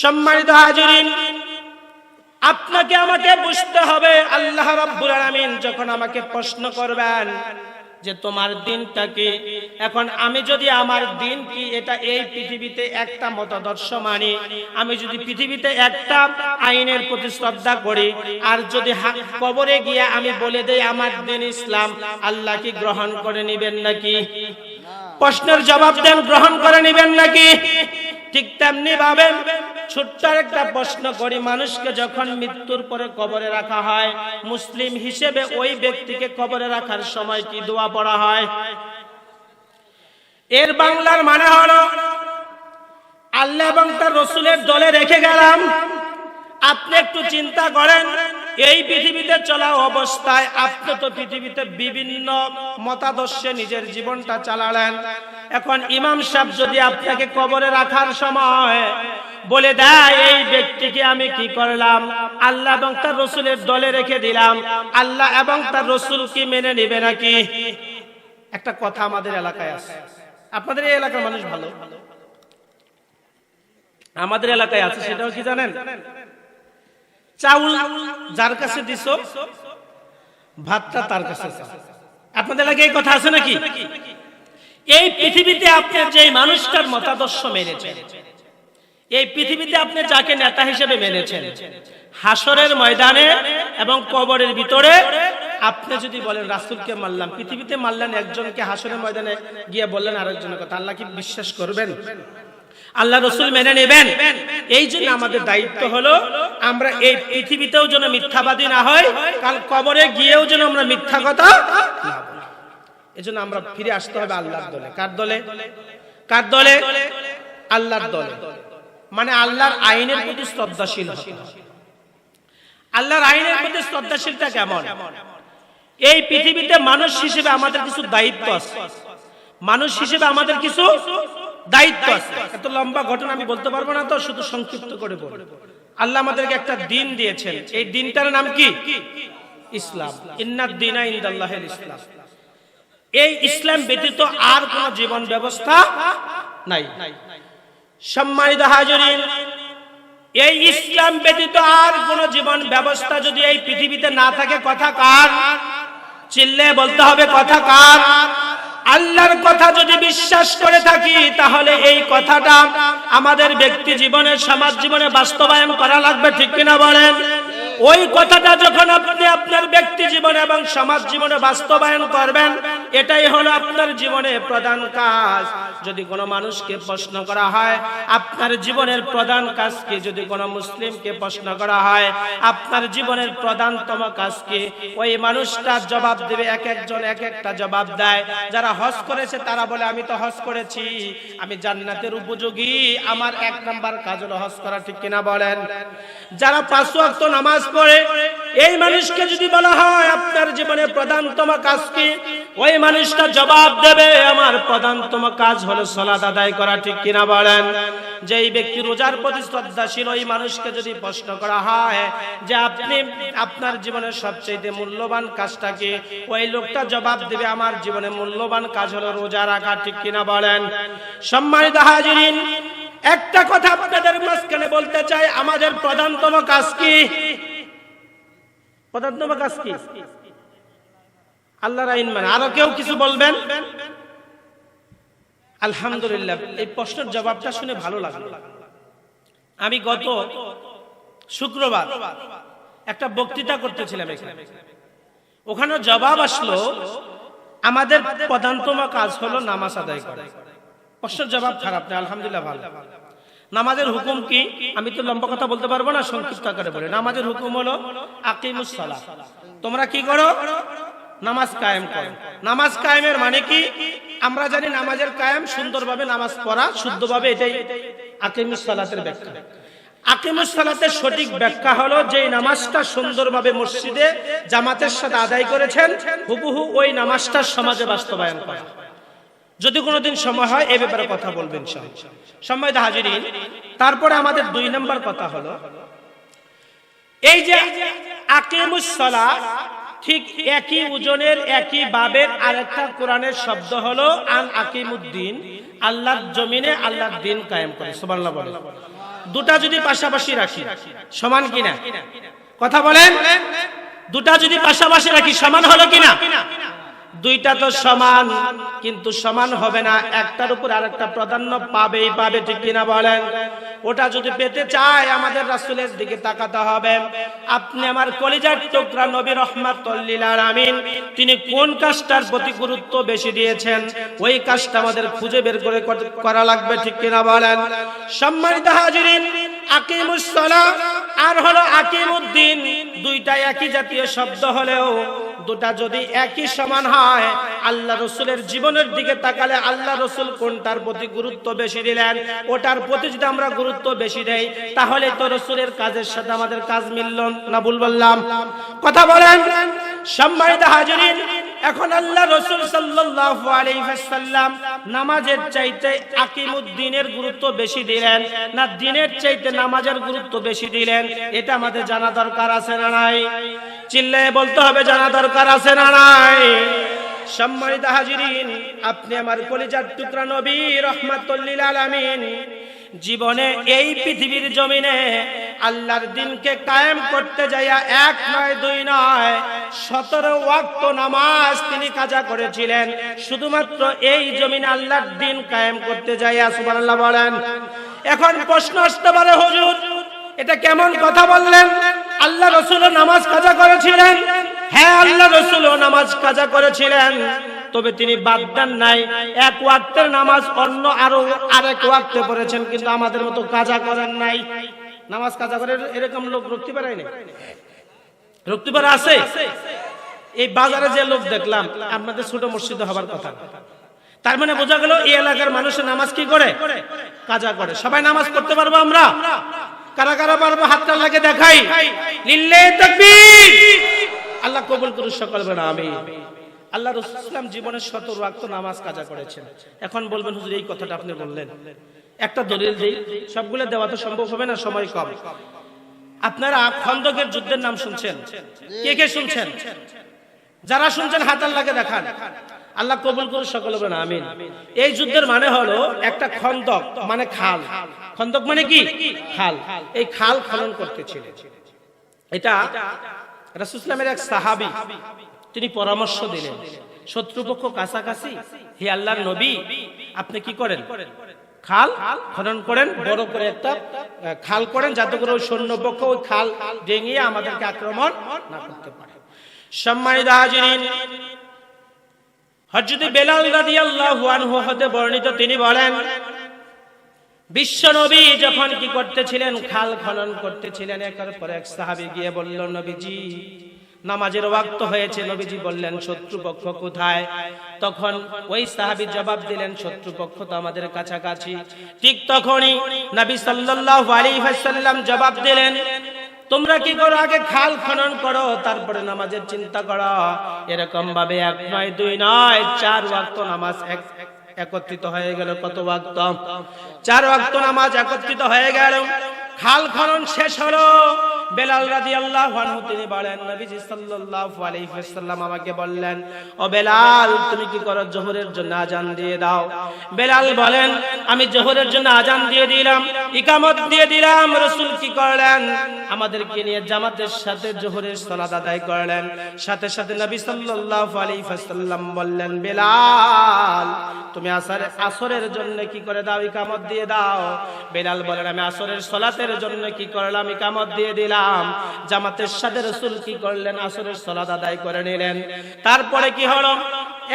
সম্মানিত হাজিরিন, আপনাকে আমাকে বুঝতে হবে আল্লাহ রাব্বুল আলামিন যখন আমাকে প্রশ্ন করবেন যে তোমার দিনটা কি? এখন আমি যদি আমার দিন কি, এটা এই পৃথিবীতে একটা মতাদর্শ মানি। আমি যদি পৃথিবীতে একটা আইনের প্রতি শ্রদ্ধা করি, আর যদি কবরে গিয়ে আমি বলে দেই আমার দিন ইসলাম, আল্লাহ কি গ্রহণ করে নিবেন নাকি? প্রশ্নের জবাব দেন, গ্রহণ করে নেবেন নাকি? ঠিক তেমনি ভাবে ছোট্ট একটা প্রশ্ন করি, মানুষকে যখন মৃত্যুর পরে কবরে রাখা হয়, মুসলিম হিসেবে ওই ব্যক্তিকে কবরে রাখার সময় কি দোয়া পড়া হয়? এর বাংলার মানে হলো, আল্লাহ এবং তার রসুলের দলে রেখে গেলাম, আপনি একটু চিন্তা করেন এই পৃথিবীতে চলা অবস্থায় আপনি তো পৃথিবীতে বিভিন্ন মতাদর্শে নিজের জীবনটা চালালেন। এখন ইমাম সাহেব যদি আপনাকে কবরে রাখার সময় বলে দেয়, এই ব্যক্তিকে আমি কি করলাম? আল্লাহ এবং তার রসুলের দলে রেখে দিলাম। আল্লাহ এবং তার রসুল কি মেনে নেবে নাকি? একটা কথা আমাদের এলাকায় আছে। আপনাদের এই এলাকার মানুষ ভালো? আমাদের এলাকায় আছে, সেটাও কি জানেন? চাউল যার কাছে দিছ, ভাতটা তার কাছে আপনাদের এলাকায় এই কথা আছে নাকি? এই পৃথিবীতে আপনি যে মানুষটার মতাদর্শ মেনেছেন, এই পৃথিবীতে আপনি যাকে নেতা হিসেবে মেনেছেন, হাসরের ময়দানে এবং কবরের ভিতরে, আপনি যদি বলেন, রাসুলকে মারলাম, পৃথিবীতে মারলেন একজনকে, হাসরের ময়দানে গিয়ে বললেন আরেকজনের কথা, আল্লাহ কি বিশ্বাস করবেন? আল্লাহ রসুল মেনে নেবেন। এই জন্য আমাদের দায়িত্ব হলো, আমরা এই পৃথিবীতেও যেন মিথ্যাবাদী না হয়, কাল কবরে গিয়েও যেন আমরা মিথ্যা কথা বলি। এজন্য আমরা ফিরে আসতে হবে আল্লাহর দলে। কার দলে? কার দলে? আল্লাহর দলে। মানে আল্লাহর আইনের প্রতি শ্রদ্ধাশীল আল্লাহর আইনের প্রতি শ্রদ্ধাশীলটা কেমন? এই পৃথিবীতে মানুষ হিসেবে আমাদের কিছু দায়িত্ব আছে। মানুষ হিসেবে আমাদের কিছু দায়িত্ব আছে। এত লম্বা ঘটনা আমি বলতে পারব না তো, শুধু সংক্ষিপ্ত করে বল আল্লাহ আমাদেরকে একটা দিন দিয়েছেন। এই দিনটার নাম কি? ইসলাম। ইন্নাদ দিনা ইন্দাল্লাহের ইসলাম। এই ইসলাম ব্যতীত আর কোন জীবন ব্যবস্থা নাই। সম্মানিত হাজরিন, এই ইসলাম ব্যতীত আর কোন জীবন ব্যবস্থা যদি এই পৃথিবীতে না থাকে, কথা কার? চিল্লে বলতে হবে, কথা কার? আল্লাহর কথা যদি বিশ্বাস করে থাকি, তাহলে এই কথাটা আমাদের ব্যক্তি জীবনে, সমাজ জীবনে বাস্তবায়ন করা লাগবে, ঠিক কিনা বলেন? ওই কথাটা যখন আপনি আপনার ব্যক্তি জীবনে এবং সমাজ জীবনে বাস্তবায়ন করবেন, এটাই হলো আপনার জীবনে প্রধান কাজ। যদি কোনো মানুষকে প্রশ্ন করা হয়, আপনার জীবনের প্রধান কাজ কি যদি কোনো মুসলিমকে প্রশ্ন করা হয়, আপনার জীবনের প্রধানতম কাজ কি ওই মানুষটা জবাব দেবে, এক একজন এক একটা জবাব দেয়। যারা হজ করেছে তারা বলে, আমি তো হজ করেছি, আমি জান্নাতের উপযোগী, আমার এক নাম্বার কাজ হলো হজ করা। ঠিক কিনা বলেন? যারা পাঁচ নামাজ পড়ে এই মানুষকে যদি বলা হয়, আপনার জীবনে প্রধানতম কাজ কি? ওই মানুষটা জবাব দেবে, আমার প্রধানতম কাজ হলো সলাত আদায় করা। ঠিক কিনা বলেন? যেই ব্যক্তি রোজার প্রতি শ্রদ্ধাশীল, ওই মানুষকে যদি প্রশ্ন করা হয় যে, আপনি, আপনার জীবনের সবচেয়ে মূল্যবান কাজটা কি? ওই লোকটা জবাব দেবে, আমার জীবনে মূল্যবান কাজ হলো রোজা রাখা। ঠিক কিনা বলেন? সম্মানিত হাজিরিন, একটা কথা আপনাদের মাঝখানে বলতে চাই, আমাদের প্রধানতম কাজ কি? প্রধানতম কাজ কি? আল্লাহর আইন মানে। আরও কেউ কিছু বলবেন? আলহামদুলিল্লাহ, এই প্রশ্নের জবাবটা শুনে ভালো লাগল। আমি গত শুক্রবার একটা বক্তৃতা করতেছিলাম এখানে। ওখানে জবাব আসলো, আমাদের প্রধানতম কাজ হলো নামাজ আদায় করা। প্রশ্নের জবাব খারাপ না, আলহামদুলিল্লাহ ভালো। নামাজের হুকুম কি? আমি তো লম্বা কথা বলতে পারব না, সংক্ষিপ্ত আকারে বলে। নামাজের হুকুম হলো আকিমুস সালাহ। তোমরা কি করো? নামাজ কায়েম করো। নামাজ কায়েমের মানে কি? আমরা জানি নামাজের কায়েম সুন্দরভাবে নামাজ পড়া শুদ্ধভাবে এটাই আকিমুস সালাতের ব্যাখ্যা। আকিমুস সালাতের সঠিক ব্যাখ্যা হলো যে নামাজটা সুন্দরভাবে মসজিদে জামাতের সাথে আদায় করেছেন, হুবহু ওই নামাজটা সমাজে বাস্তবায়ন করা। যদি কোনোদিন সময় হয়, এ ব্যাপারে কথা বলবেন সময় হাজিরিন, তারপরে আমাদের দুই নম্বর কথা হলো, এই যে আকিমুস সালাহ ঠিক একই ওজনের, একই বাবের আরেকটা কোরআনের শব্দ হলো আল আকিমুদ্দিন, আল্লাহর জমিনে আল্লাহর দিন কায়েম করে। সুবহানাল্লাহ বলে দুটা যদি পাশাপাশি রাখি, সমান কিনা? কথা বলেন। দুটা যদি পাশাপাশি রাখি, সমান হলো কিনা? দুইটা তো সমান, কিন্তু সমান হবে না। একটার উপর আর একটা প্রাধান্য পাবেই পাবে, ঠিক কিনা বলেন? ওটা যদি পেতে চায়, আমাদের রাসূলের দিকে তাকাতে হবে। আপনি আমার কলিজার টুকরা নবী রহমাতুল্লিল আমিন তিনি কোন কাজটার প্রতি গুরুত্ব বেশি দিয়েছেন? ওই কাজটা আমাদের খুঁজে বের করে করা লাগবে, ঠিক কিনা বলেন? সম্মানিত হাজিরিন, আকিমুস সালাহ আর হলো আকিমুদ্দিন। দুইটা একই জাতীয় শব্দ হলেও দুটা যদি একই সমান হয়, আল্লাহ রসুলের জীবনের দিকে তাকালে আল্লাহ রসুল কোনটার প্রতি গুরুত্ব বেশি দিলেন? ওটার প্রতি যদি আমরা গুরুত্ব বেশি দেই, তাহলে তো রসুলের কাজের সাথে আমাদের কাজ মিলল না, ভুল বললাম। কথা বলেন, সম্মানিত হাজিরিন এখন আল্লাহ রসুল সাল্লাল্লাহু আলাইহি নামাজের চাইতে আকিমুদ্দিনের গুরুত্ব বেশি দিলেন? না, দিনের চাইতে নামাজের গুরুত্ব বেশি দিলেন? এটা আমাদের জানা দরকার আছে না নাই? চিল্লায় বলতে হবে, জানা দরকার আছে না নাই? সম্মানিত হাজিরিন, আপনি আমার কলিজার টুকরা নবী রহমাতুল্লিল আলামিন জীবনে এই পৃথিবীর জমিনে আল্লাহর দিনকে কায়েম করতে যাইয়া এক নয়, দুই নয়, সতেরো ওয়াক্ত নামাজ তিনি কাজা করেছিলেন। শুধুমাত্র এই জমিনে আল্লাহর দিন কায়েম করতে যাইয়া, সুবহানাল্লাহ বলেন। এখন প্রশ্ন আসতে পারে, হুজুর, এটা কেমন কথা বললেন? আল্লাহ রসুল নামাজ কাজা করেছিলেন? হ্যাঁ আল্লাহ রসুল নামাজ কাজা করেছিলেন। তবে তিনি বাদ দেন নাই। এক ওয়াক্তের নামাজ অন্য আরও আরেক ওয়াক্তে পড়েছেন, কিন্তু আমাদের মতো কাজা করেন নাই। নামাজ কাজা করে এরকম লোক রক্তি পারায় রক্তি পারা আছে? এই বাজারে যে লোক দেখলাম, আপনাদের ছোট মসজিদে হবার কথা। তার মানে বোঝা গেল, এই এলাকার মানুষের নামাজ কি করে? কাজা করে। সবাই নামাজ পড়তে পারব আমরা? কারা কারা পারব? হাতটা লাগে দেখাই। লিল্লে আল্লাহ কবুল করুন সকল বেড়া আমি আল্লাহ রসুল ইসলাম জীবনের শত ওয়াক্ত নামাজ কাজা করেছেন। এখন বলবেন, হুজুর, এই কথাটা আপনি বললেন। একটা দলিল দেই, সবগুলো দেওয়া তো সম্ভব হবে না, সময় কম। আপনারা খন্দকের যুদ্ধের নাম শুনছেন? কে কে শুনছেন? যারা শুনছেন, হাত আল্লাহকে দেখান। আল্লাহ কবুল করুন সকল বলেন, আমিন। এই যুদ্ধের মানে হলো একটা খন্দক মানে খাল। খন্দক মানে কি? খাল। এই খাল খনন করতেছিল এটা রাসূলের এক সাহাবী তিনি পরামর্শ দিলেন, শত্রুপক্ষ কাছাকাছি? হে আল্লাহর নবী, আপনি কি করেন? খাল খনন করেন, বড় করে একটা খাল করেন, যাতে করে ওই সৈন্যপক্ষ ওই খাল ডেঙিয়ে আমাদেরকে আক্রমণ না করতে পারে। সম্মানিত হাজিরিন, হযরত বেলাল রাদিয়াল্লাহু আনহু হতে বর্ণিত তিনি বলেন, বিশ্ব নবী যখন কি করতেছিলেন? খাল খনন করতেছিলেন। একের পর এক সাহাবী গিয়ে বলল, নবীজি নামাজের ওয়াক্ত হয়েছে, নবীজি বললেন, শত্রুপক্ষ কোথায়? তখন ওই সাহাবী জবাব দিলেন, শত্রুপক্ষ তো আমাদের কাছাকাছি। ঠিক তখনই নবী সাল্লাল্লাহু আলাইহি ওয়াসাল্লাম জবাব দিলেন, তোমরা কি করো? আগে খাল খনন করো, তারপরে নামাজের চিন্তা করো। এরকম ভাবে এক নয়, দুই নয়, চার ওয়াক্ত নামাজ এক, একত্রিত হয়ে গেল। কত ওয়াক্ত? চার ওয়াক্ত নামাজ একত্রিত হয়ে গেল। খাল খনন শেষ হলো। বেলাল রাদিয়াল্লাহু আনহু তিনি বলেন, নবীজি ওয়াসাল্লাম আমাকে বললেন, ও বেলাল, তুমি কি করো? জোহরের জন্য আজান দিয়ে দাও। বেলাল বলেন, আমি জোহরের জন্য আজান দিয়ে দিলাম, ইকামত দিয়ে দিলাম, রাসূল কি করলেন? আমাদেরকে নিয়ে জামাতের সাথে জোহরের সালাত আদায় করলেন। সাথে সাথে নবী সাল্লাল্লাহু আলাইহি ওয়াসাল্লাম বললেন, বেলাল, তুমি আসরে আসরের জন্য কি করে দাও? ইকামত দিয়ে দাও। বেলাল বলেন, আমি আসরের সালাতের জন্য কি করলাম? ইকামত দিয়ে দিলাম। জামাতের সাথে রসুল কি করলেন? আসরের সলাদ আদায় করে নিলেন। তারপরে কি হলো?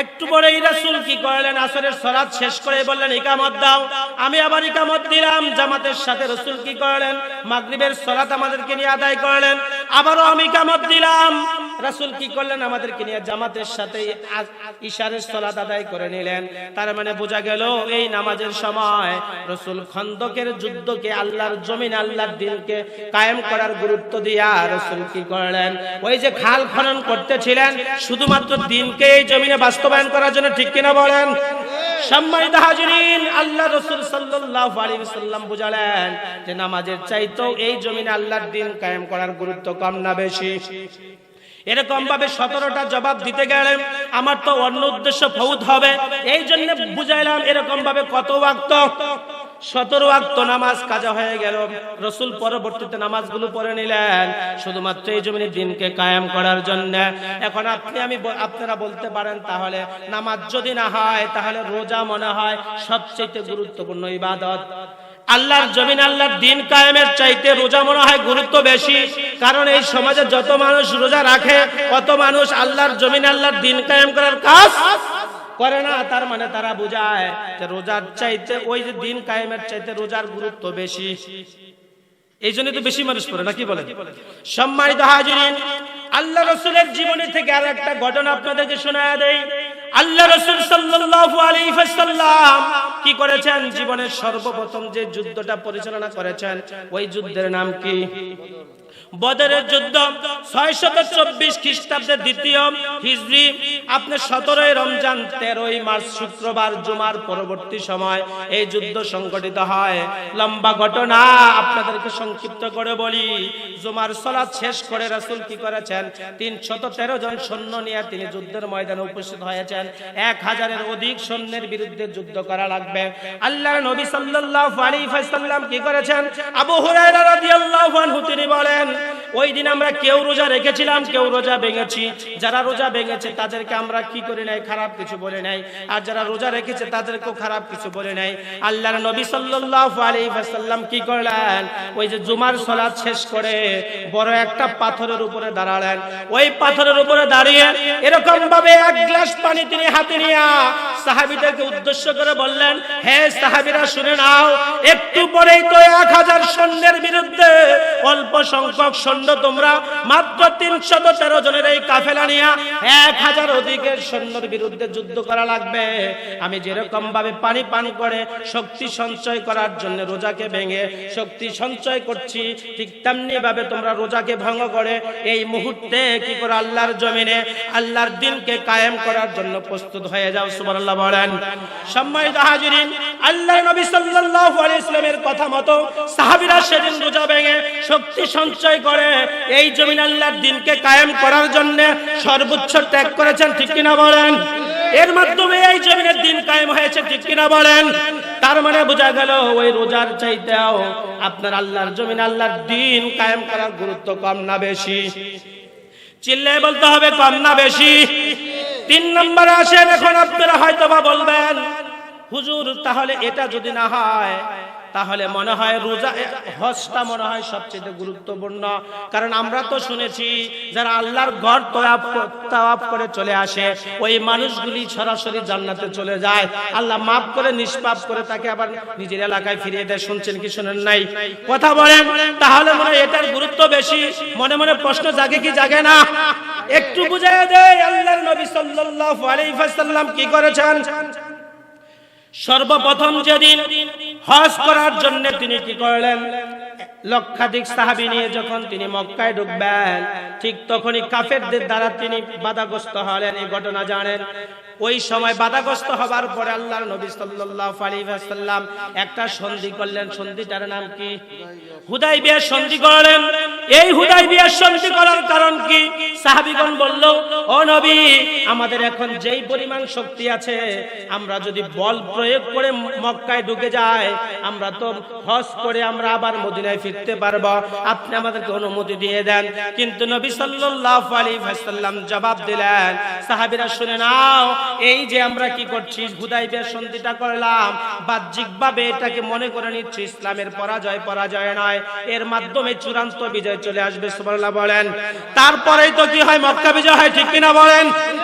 একটু পরে রাসূল কি করলেন? আসরের সলাদ শেষ করে বললেন, ইকামত দাও। আমি আবার ইকামত দিলাম। জামাতের সাথে রসুল কি করলেন? মাগরিবের সলাদ আমাদেরকে নিয়ে আদায় করলেন। আবারও আমি কামত দিলাম। রাসূল কি করলেন? আমাদেরকে নিয়ে জামাতের সাথে ইশারের সালাত আদায় করে নিলেন। তার মানে বোঝা গেল এই নামাজের সময় রসুল খন্দকের যুদ্ধকে, আল্লাহর জমিন, আল্লাহর দিনকে কায়েম করার গুরুত্ব দিয়া রসুল কি করলেন? ওই যে খাল খনন করতেছিলেন, শুধুমাত্র দিনকে এই জমিনে বাস্তবায়ন করার জন্য ঠিক কিনা বলেন? সম্মানিত হাজিরিন, আল্লাহ রসুল সাল্লাল্লাহু আলাইহি সাল্লাম বুঝালেন যে নামাজের চাইতেও এই জমিনে আল্লাহর দিন কায়েম করার গুরুত্ব কম না বেশি। এরকম ভাবে সতেরোটা জবাব দিতে গেলে আমার তো অন্য উদ্দেশ্য ফৌদ হবে। এই জন্য বুঝাইলাম এরকম ভাবে কত ওয়াক্ত? সতেরো আক্ত নামাজ কাজা হয়ে গেল। রসুল পরবর্তীতে নামাজগুলো পড়ে নিলেন। শুধুমাত্র এই জমিনের দিনকে কায়েম করার জন্য। এখন আপনি আমি আপনারা বলতে পারেন তাহলে, নামাজ যদি না হয়, তাহলে রোজা মনে হয় সবচেয়ে গুরুত্বপূর্ণ ইবাদত। আল্লাহর জমিন, আল্লাহর দিন কায়েমের চাইতে রোজা মনে হয় গুরুত্ব বেশি। কারণ এই সমাজে যত মানুষ রোজা রাখে কত মানুষ আল্লাহর জমিন, আল্লাহর দিন কায়েম করার কাজ করে না, তার মানে তারা বোঝায় যে রোজার চাইতে ওই যে দিন কায়েমের চাইতে রোজার গুরুত্ব বেশি। এই জন্য তো বেশি মানুষ পড়ে, নাকি বলে সম্মানিত হাজিরিন, আল্লাহ রসুলের জীবনী থেকে আর একটা ঘটনা আপনাদেরকে শোনায় দেই। আল্লাহ রসুল সাল্লাল্লাহু আলাইহি ওয়াসাল্লাম কি করেছেন? জীবনের সর্বপ্রথম যে যুদ্ধটা পরিচালনা করেছেন, ওই যুদ্ধের নাম কি? বদরের যুদ্ধ, ছয়শত চব্বিশ খ্রিস্টাব্দের দ্বিতীয় হিজরি আপনার সতেরোই রমজান, তেরোই মার্চ, শুক্রবার, জুমার পরবর্তী সময় এই যুদ্ধ সংগঠিত হয়। লম্বা ঘটনা আপনাদেরকে সংক্ষিপ্ত করে বলি। জুমার সলাৎ শেষ করে রাসূল কি করেছেন? তিনশত তেরো জন সৈন্য নিয়ে তিনি যুদ্ধের ময়দানে উপস্থিত হয়েছেন। এক হাজারের অধিক সৈন্যের বিরুদ্ধে যুদ্ধ করা লাগবে। আল্লাহর নবী সাল্লাল্লাহু আলাইহি ওয়াসাল্লাম কি করেছেন? আবু হুরায়রা রাদিয়াল্লাহু আনহু, তিনি বলেন বলেন ওই দিন আমরা কেউ রোজা রেখেছিলাম, কেউ রোজা ভেঙেছি। যারা রোজা ভেঙেছে, তাদেরকে আমরা কি করে নাই? খারাপ কিছু বলে নাই। আর যারা রোজা রেখেছে, তাদেরকেও খারাপ কিছু বলে নাই। আল্লাহর নবী ওয়াসাল্লাম কি করলেন? ওই যে জুমার সালাত শেষ করে বড় একটা পাথরের উপরে দাঁড়ালেন। ওই পাথরের উপরে দাঁড়িয়ে এরকম ভাবে এক গ্লাস পানি তিনি হাতে নিয়ে সাহাবীদেরকে উদ্দেশ্য করে বললেন, হে সাহাবীরা, শুনে নাও, একটু পরেই তো এক হাজার সৈন্যের বিরুদ্ধে অল্প সংখ্যক সৈন্য তোমরা মাত্র তিনশত তেরো জনের এই কাফেলা নিয়ে এক হাজার অধিকের সৈন্যের বিরুদ্ধে যুদ্ধ করা লাগবে। আমি যেরকম ভাবে পানি পান করে শক্তি সঞ্চয় করার জন্য রোজাকে ভেঙে শক্তি সঞ্চয় করছি, ঠিক তেমনি ভাবে তোমরা রোজাকে ভঙ্গ করে এই মুহূর্তে কি করে? আল্লাহর জমিনে, আল্লাহর দিনকে কায়েম করার জন্য প্রস্তুত হয়ে যাও, সুবহানাল্লাহ বলেন। সম্মানিত হাজিরিন, আল্লাহর নবী সাল্লাল্লাহু আলাইহি ইসলামের কথা মতো সাহাবীরা সেদিন রোজা ভেঙে শক্তি সঞ্চয় করে এই জমিন আল্লাহর দিনকে কায়েম করার জন্য সর্বোচ্চ ত্যাগ করেছেন, ঠিক কিনা বলেন? এর মাধ্যমে এই জমিনের দিন কায়েম হয়েছে, ঠিক কিনা বলেন? তার মানে বোঝা গেল ওই রোজার চাইতেও আপনার আল্লাহর জমিন, আল্লাহর দিন কায়েম করার গুরুত্ব কম না বেশি। চিল্লে বলতে হবে কম না বেশি। তিন নম্বরে আসেন, এখন আপনারা হয়তো বা বলবেন, হুজুর, তাহলে এটা যদি না হয় তাহলে মনে হয় রোজা হজটা মনে হয় সবচেয়ে গুরুত্বপূর্ণ। কারণ আমরা তো শুনেছি, যারা আল্লাহর ঘর তওয়াফ করে চলে আসে, ওই মানুষগুলি সরাসরি জান্নাতে চলে যায়। আল্লাহ মাফ করে, নিষ্পাপ করে তাকে আবার নিজের এলাকায় ফিরিয়ে দেয়। শুনছেন কি শুনেন নাই? কথা বলেন, তাহলে মনে হয় এটার গুরুত্ব বেশি। মনে মনে প্রশ্ন জাগে কি জাগে না? একটু বুঝাই দেয় আল্লাহর নবী সাল্লাল্লাহু আলাইহি ওয়াসাল্লাম কি করেছেন? সর্বপ্রথম যেদিন হজ করার জন্য তিনি কি করলেন? লক্ষাধিক সাহাবি নিয়ে যখন তিনি মক্কায় ঢুকবেন, ঠিক তখনই কাফেরদের দ্বারা তিনি বাধাগ্রস্ত হলেন। এই ঘটনা জানেন ওই সময় বাধাগ্রস্ত হবার পরে আল্লাহর নবী সাল্লাল্লাহু আলাইহি ওয়াসাল্লাম একটা সন্ধি করলেন। সন্ধিটার নাম কি? হুদাইবিয়ার সন্ধি করলেন। এই হুদাইবিয়ার সন্ধি করার কারণ কি? সাহাবীগণ বলল, ও নবী, আমাদের এখন যেই পরিমাণ শক্তি আছে, আমরা যদি বল প্রয়োগ করে মক্কায় ঢুকে যাই, আমরা তো হজ করে আমরা আবার মদিনায় ফিরতে পারব। আপনি আমাদেরকে অনুমতি দিয়ে দেন। কিন্তু নবী সাল্লাল্লাহু আলাইহি ওয়াসাল্লাম জবাব দিলেন, সাহাবীরা, শুনে নাও এই যে আমরা কি করছি হুদাইবের সন্ধিটা করলাম, বাহ্যিকভাবে এটাকে মনে করে নিচ্ছি, ইসলামের পরাজয় পরাজয় নয়। এর মাধ্যমে চূড়ান্ত বিজয় চলে আসবে, সুবহানাল্লাহ বলেন। তারপরেই তো কি হয়, মক্কা বিজয় হয়, ঠিক কিনা বলেন?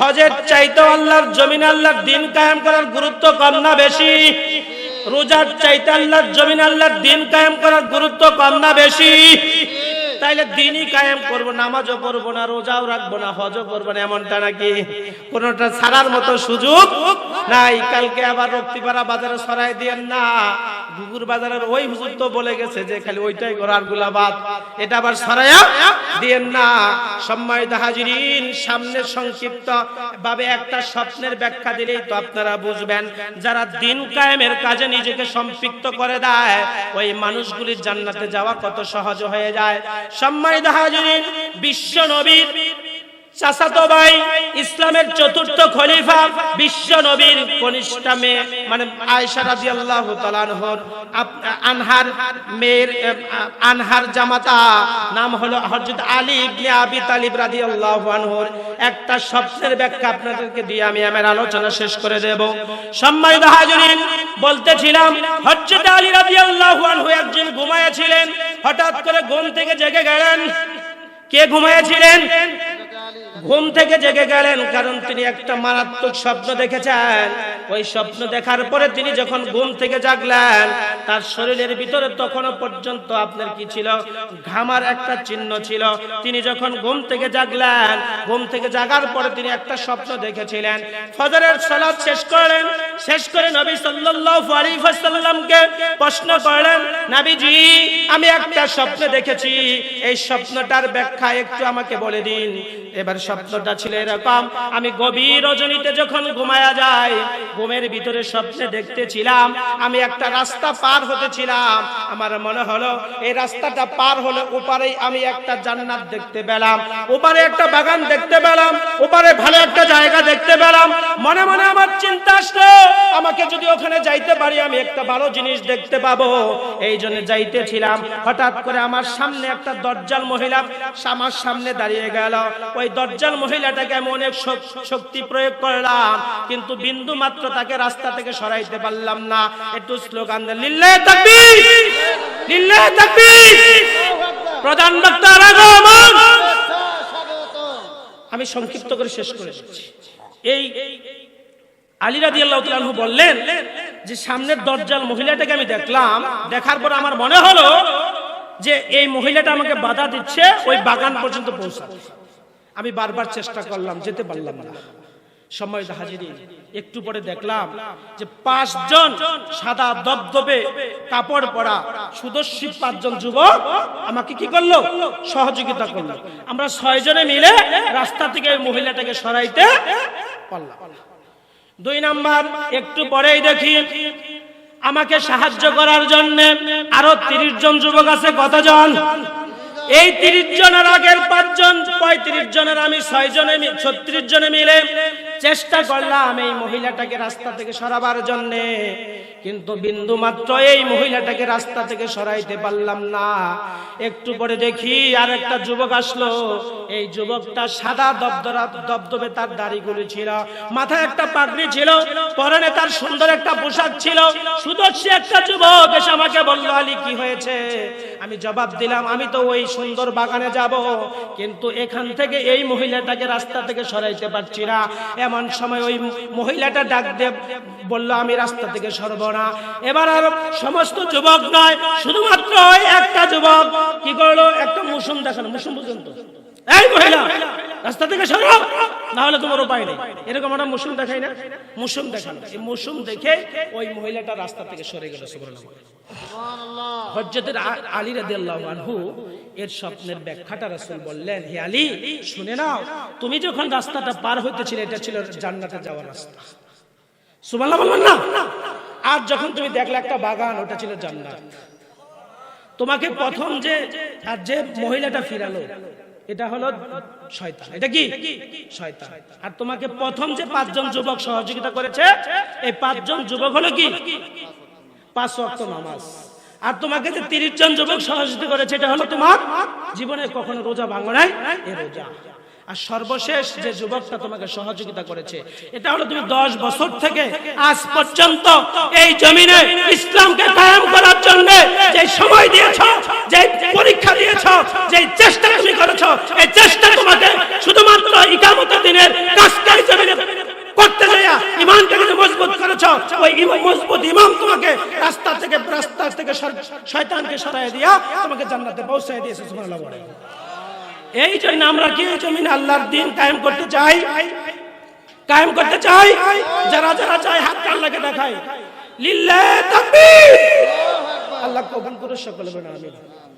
হজের চাইতে আল্লাহর জমিন আল্লাহর দিন কায়েম করার গুরুত্ব কম না বেশি। রোজার চাইতে আল্লাহর জমিন আল্লাহর দিন কায়েম করার গুরুত্ব কম না বেশি। তাইলে দিনই কায়েম করব, নামাজও পড়ব না, রোজাও রাখব না, হজও করব না, এমনটা নাকি? কোনটা ছাড়ার মতো সুযোগ নাই। কালকে আবার রক্তিপাড়া বাজারে সরাই দিয়েন না। ঘুঘুর বাজারের ওই হুজুর তো বলে গেছে যে, খালি ওইটাই করার গুলাবাদ। এটা আবার সরাইয়া দিয়েন না। সম্মানিত হাজিরিন, সামনে সংক্ষিপ্ত ভাবে একটা স্বপ্নের ব্যাখ্যা দিলেই তো আপনারা বুঝবেন। যারা দিন কায়েমের কাজে নিজেকে সম্পৃক্ত করে দেয়, ওই মানুষগুলির জান্নাতে যাওয়া কত সহজ হয়ে যায়। সম্মানিত হাজিরিন, বিশ্ব নবীর চাচাতো ভাই, ইসলামের চতুর্থ খলিফা, বিশ্ব নবীর কনিষ্ঠ মেয়ে মানে আয়েশা রাদিয়াল্লাহু তাআলা আনহার মেয়ের আনহার জামাতা, নাম হলো হযরত আলী ইবনে আবি তালিব রাদিয়াল্লাহু আনহুর। একটা স্বপ্নের ব্যাখ্যা আপনাদেরকে দিয়ে আমি আমার আলোচনা শেষ করে দেব। সম্মানিত হাজিরিন, বলতেছিলাম, হযরত আলী রাজি আল্লাহ আনহু একদিন ঘুমায়েছিলেন হঠাৎ করে ঘুম থেকে জেগে গেলেন। কে ঘুমাইয়াছিলেন ঘুম থেকে জেগে গেলেন, কারণ তিনি একটা মারাত্মক স্বপ্ন দেখেছেন। ওই স্বপ্ন দেখার পরে তিনি যখন ঘুম থেকে জাগলেন, তার শরীরের ভিতরে তখনও পর্যন্ত আপনার কি ছিল? ঘামার একটা চিহ্ন ছিল। তিনি যখন ঘুম থেকে জাগলেন, ঘুম থেকে জাগার পরে তিনি একটা স্বপ্ন দেখেছিলেন। ফজরের সালাত শেষ করলেন, শেষ করে নবী সাল্লাল্লাহু আলাইহি ওয়াসাল্লামকে প্রশ্ন করলেন, নবীজি, আমি একটা স্বপ্ন দেখেছি। এই স্বপ্নটার ব্যাখ্যা একটু আমাকে বলে দিন। এবার স্বপ্নটা ছিল এরকম, আমি গভীর রজনীতে যখন ঘুমায়া যাই ঘুমের ভিতরে স্বপ্নে দেখতেছিলাম, আমি একটা রাস্তা পার হতেছিলাম। আমার মনে হলো, এই রাস্তাটা পার হলে ওপারে আমি একটা জান্নাত দেখতে পেলাম। ওপারে একটা বাগান দেখতে পেলাম, ওপারে ভালো একটা জায়গা দেখতে পেলাম। মনে মনে আমার চিন্তা আসলো, আমাকে যদি ওখানে যাইতে পারি, আমি একটা ভালো জিনিস দেখতে পাবো। এই জন্য যাইতেছিলাম, হঠাৎ করে আমার সামনে একটা দরজাল মহিলা আমার সামনে দাঁড়িয়ে গেল। ওই দরজাল মহিলাটাকে আমি অনেক শক্তি প্রয়োগ করলাম, কিন্তু বিন্দু মাত্র তাকে রাস্তা থেকে সরাইতে পারলাম না। একটু স্লোগান প্রধান আমি সংক্ষিপ্ত করে শেষ করে এই আলী রাদি বললেন যে, সামনের দরজাল মহিলাটাকে আমি দেখলাম। দেখার পর আমার মনে হলো যে, এই মহিলাটা আমাকে বাধা দিচ্ছে, ওই বাগান পর্যন্ত পৌঁছাতে আমি বারবার চেষ্টা করলাম, যেতে পারলাম না। সময় হাজিরি একটু পরে দেখলাম যে পাঁচজন সাদা দবদবে কাপড় পরা সুদর্শী পাঁচজন যুবক আমাকে কি করল? সহযোগিতা করল। আমরা ছয়জনে মিলে রাস্তা থেকে ওই মহিলাটাকে সরাইতে পারলাম। দুই নাম্বার একটু পরেই দেখি আমাকে সাহায্য করার জন্য আরও তিরিশ জন যুবক আছে। কতজন? এই তিরিশ জনের আগের পাঁচজন পঁয়ত্রিশ জনের আমি ছয় জনে ছত্রিশ জনে মিলে চেষ্টা করলাম এই মহিলাটাকে রাস্তা থেকে সরাবার জন্য, কিন্তু বিন্দু মাত্র এই মহিলাটাকে রাস্তা থেকে সরাইতে পারলাম না। একটু পরে দেখি আর একটা যুবক আসলো। এই যুবকটা সাদা দবদরা, দবদবে তার দাড়িগুলি ছিল, মাথায় একটা পাগড়ি ছিল, পরনে তার সুন্দর একটা পোশাক ছিল। সুদর্শী একটা যুবক এসে আমাকে বলল, আলী, কি হয়েছে? আমি জবাব দিলাম, আমি তো ওই সুন্দর বাগানে যাব, কিন্তু এখান থেকে এই মহিলাটাকে রাস্তা থেকে সরাইতে পারছি না। এমন সময় ওই মহিলাটা ডাক দেব বলল, আমি রাস্তা থেকে সরব না। এবার আর সমস্ত যুবক নয়, শুধুমাত্র একটা যুবক কি করল? একটা মুসুম দেখানো মুসুম পর্যন্ত। এই মহিলা রাস্তা থেকে সরো। না হলে তোমার উপায় নেই। এরকম একটা মুসুম দেখাই না। মুসুম দেখানো। এই মুসুম দেখে ওই মহিলাটা রাস্তা থেকে সরে গেল হজরতের আলী রাদিয়াল্লাহু আনহু এর স্বপ্নের ব্যাখ্যাটা রাসূল বললেন, হে আলী, শুনে নাও, তুমি যখন রাস্তাটা পার হইতেছিলে, এটা ছিল জান্নাতে যাওয়ার রাস্তা। সুবহানাল্লাহ বলবেন না? আর যখন তুমি দেখলে একটা বাগান, ওটা ছিল জান্নাত। তোমাকে প্রথম যে আর যে মহিলাটা ফিরালো, এটা হলো শয়তান। এটা কি? আর তোমাকে প্রথম যে পাঁচজন যুবক সহযোগিতা করেছে, এই পাঁচজন যুবক হলো কি? পাঁচ ওয়াক্ত নামাজ। আর তোমাকে যে তিরিশ জন যুবক সহযোগিতা করেছে, এটা হলো তোমার জীবনে কখনো রোজা ভাঙো নাই রোজা। আর সর্বশেষ যে যুবকটা তোমাকে সহযোগিতা করেছে, এটা হলো তুমি দশ বছর থেকে আজ পর্যন্ত এই জমিনে ইসলামকে কায়েম করার জন্য যে সময় দিয়েছ, যে পরীক্ষা দিয়েছ, যে চেষ্টা তুমি করেছ, এই চেষ্টা তোমাকে শুধুমাত্র ইকামতের দিনের কাজটাই জমিনে করতে যাইয়া ইমানকে যদি মজবুত করেছ, ওই মজবুত ইমাম তোমাকে রাস্তা থেকে রাস্তা থেকে শয়তানকে সরাই দিয়া তোমাকে জান্নাতে পৌঁছায় দিয়েছে, সুবহানাল্লাহ বলে। এই জন্য আমরা কি জমিনে আল্লাহর দিন কায়েম করতে চাই। কায়েম করতে চাই। যারা যারা চাই হাত আল্লাহকে দেখায়। লিল্লাহ তাকবীর। আল্লাহ কবুল করে সকলে বলে আমিন।